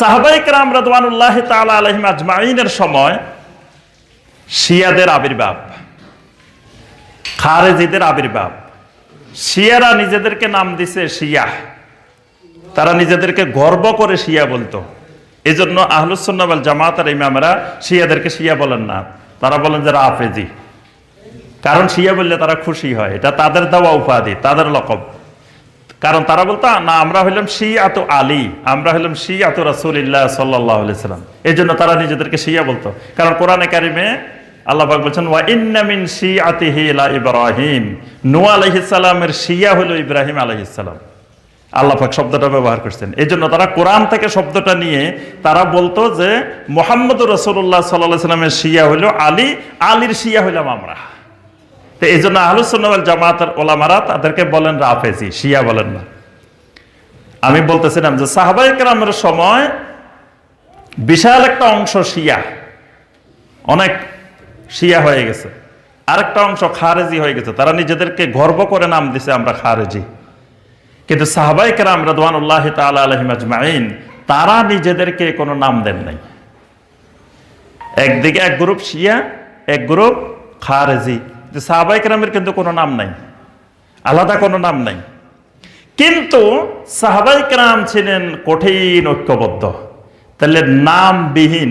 সাহাবাইক রাম রদওয়ানুল্লাহ তালা আলহিম আজমাইনের সময় শিয়াদের আবির্ভাব, খারেজিদের আবির্ভাব। শিয়ারা নিজেদেরকে নাম দিছে শিয়া। তারা নিজেদেরকে গর্ব করে শিয়া বলতো। এই জন্য আহলুসন্নাবাল জামাত আর ইমামেরা শিয়াদেরকে শিয়া বলেন না। তারা বলেন যে রাফেজি। কারণ শিয়া বললে তারা খুশি হয়। এটা তাদের দেওয়া উপাধি, তাদের লকব। কারণ তারা বলতো, না, আমরা হইলাম তো আলী, আমরা হইলাম শিয়া তো রাসুলিল্লাহ সাল্লাহ সাল্লাম। এই জন্য তারা নিজেদেরকে শিয়া বলতো। কারণ কোরআনে কারিমে আল্লাহবাক বলছেন, ওয়া ইন্নামিন শিয়াতিহি লা ইব্রাহিম। নূহ আলাইহিস সালামের শিয়া হলো ইব্রাহিম আলাইহিস সালাম। আল্লাহ পাক শব্দটা ব্যবহার করছেন। এই জন্য তারা কোরআন থেকে শব্দটা নিয়ে তারা বলতো যে মোহাম্মদ রসুল্লাহ সাল্লাহ সাল্লামের শিয়া হইল আলী, আলীর শিয়া হইলাম আমরা। তো এই জন্য আহলুসন্নাল জামাতের ওলামারা তাদেরকে বলেন রাফেজি, শিয়া বলেন না। আমি বলতেছিলাম যে সাহাবাই কেরামের সময় বিশাল একটা অংশ শিয়া, অনেক শিয়া হয়ে গেছে। আরেকটা অংশ খারেজি হয়ে গেছে। তারা নিজেদেরকে গর্ব করে নাম দিছে, আমরা খারেজি। কিন্তু সাহাবাই কেরাম রদওয়ানুল্লাহ তালা আলহিম আজমাইন, তারা নিজেদেরকে কোনো নাম দেন নাই। একদিকে এক গ্রুপ শিয়া, এক গ্রুপ খারেজি। সাহাবাই কেরামের কিন্তু কোনো নাম নাই, আলাদা কোনো নাম নাই। কিন্তু সাহাবাই কেরাম ছিলেন কঠিন ঐক্যবদ্ধ। তাহলে নামবিহীন,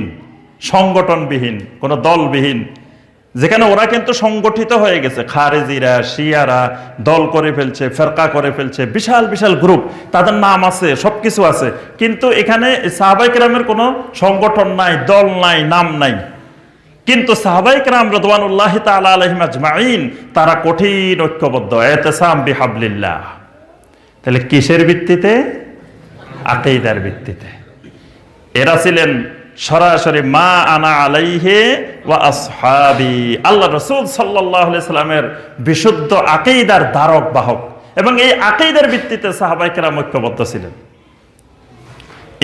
সংগঠনবিহীন, কোনো দলবিহীন, যেখানে ওরা কিন্তু সংগঠিত হয়ে গেছে। খারেজিরা, শিয়ারা, দল করে ফেলছে, ফেরকা করে ফেলছে, বিশাল বিশাল গ্রুপ। তাদের নাম আছে, সবকিছু আছে। কিন্তু এখানে সাহাবাই কেরামের কোনো সংগঠন নাই, দল নাই, নাম নাই। কিন্তু সাহাবাইক রাম রদওয়ানুল্লাহ তালা আজমাইন তারা কঠিন ঐক্যবদ্ধ। এতেসাম বিহাবলিল্লাহ। তাহলে কিসের ভিত্তিতে? আকেইদার ভিত্তিতে। এরা ছিলেন সরাসরি মা আনা আলাইহে ওয়া আসহাবি। আল্লাহ রসুল সাল্লাহ সাল্লামের বিশুদ্ধ আকেইদার ধারক, বাহক। এবং এই আকেইদার ভিত্তিতে সাহাবাইকেরা ঐক্যবদ্ধ ছিলেন।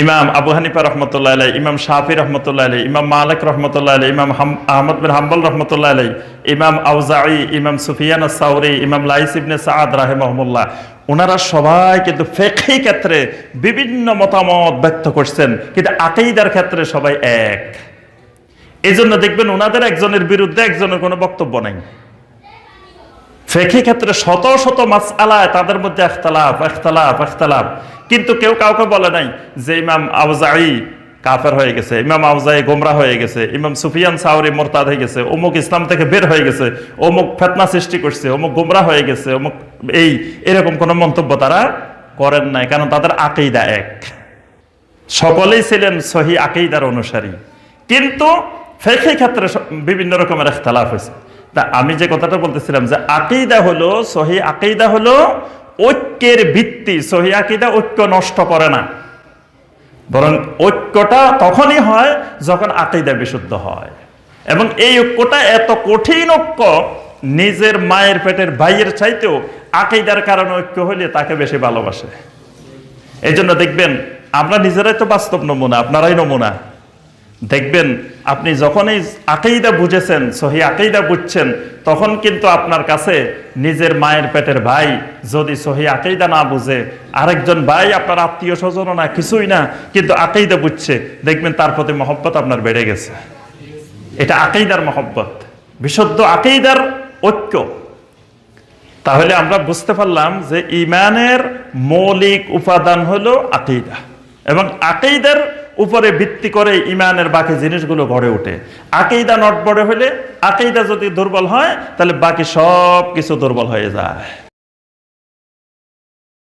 ইমাম আবু হানিফা রহমতুল্লাহ আলাই ইমাম শাহি রহমতুল্লাহ আলাই ইমাম মালিক রহমতুল্লাহ আলাই ইমাম আহমদ বিন হাম্বল রহমতুল্লাহ আলাই ইমাম আউজাই ইমাম সুফিয়ান সাউরি ইমাম লাইস ইবনে সাদ রাহেমহমুল্লাহ। ওনারা সবাই কিন্তু ফেকি ক্ষেত্রে বিভিন্ন মতামত ব্যক্ত করছেন, কিন্তু আকেইদার ক্ষেত্রে সবাই এক। এই জন্য দেখবেন ওনাদের একজনের বিরুদ্ধে একজনের কোনো বক্তব্য নাই। ফেকি ক্ষেত্রে শত শত মাস আলায় তাদের মধ্যে একতলাফ একতলাফ একতলাফ কিন্তু কেউ কাউকে বলে নাই যে ইমাম আউজাই কাফের হয়ে গেছে, ইমাম আউজাই গোমরা হয়ে গেছে, ইমাম সুফিয়ান সাউরি মোরতাদ হয়ে গেছে, অমুক ইসলাম থেকে বের হয়ে গেছে, অমুক ফেতনা সৃষ্টি করছে, অমুক গোমরা হয়ে গেছে, অমুক এই এরকম কোনো মন্তব্য তারা করেন নাই, কারণ তাদের আকেইদা এক। সকলেই ছিলেন সহি আকেইদার অনুসারী। কিন্তু ফেকে ক্ষেত্রে বিভিন্ন রকমের ইখতলাফ হয়েছে। তা আমি যে কথাটা বলতেছিলাম যে আকেইদা হলো, সহি আকেইদা হলো ঐক্যের ভিত্তি, সহি আকিদা ঐক্য নষ্ট করে না। বরং ঐক্যটা তখনই হয় যখন আকিদা বিশুদ্ধ হয়। এবং এই ঐক্যটা এত কঠিন ঐক্য, নিজের মায়ের পেটের ভাইয়ের চাইতেও আকিদার কারণে ঐক্য হলে তাকে বেশি ভালোবাসে। এই জন্য দেখবেন, আমরা নিজেরাই তো বাস্তব নমুনা, আপনারাই নমুনা। দেখবেন, আপনি যখনই আকেইদা বুঝেছেন, সহি আকেইদা বুঝছেন, তখন কিন্তু আপনার কাছে নিজের মায়ের পেটের ভাই যদি সহি আকেইদা না বুঝে, আরেকজন ভাই আপনার আত্মীয় স্বজন না, কিছুই না, কিন্তু আকেইদা বুঝছে, দেখবেন তার প্রতি মহব্বত আপনার বেড়ে গেছে। এটা আকেইদার মহব্বত। বিশুদ্ধ আকেইদার ঐক্য। তাহলে আমরা বুঝতে পারলাম যে ইমানের মৌলিক উপাদান হলো আকেইদা এবং আকেইদার উপরে ভিত্তি করে ইমানের বাকি জিনিসগুলো গড়ে ওঠে। আকেইদা নট বড়ে হলে আকেইদা যদি দুর্বল হয়, তাহলে বাকি সব কিছু দুর্বল হয়ে যায়।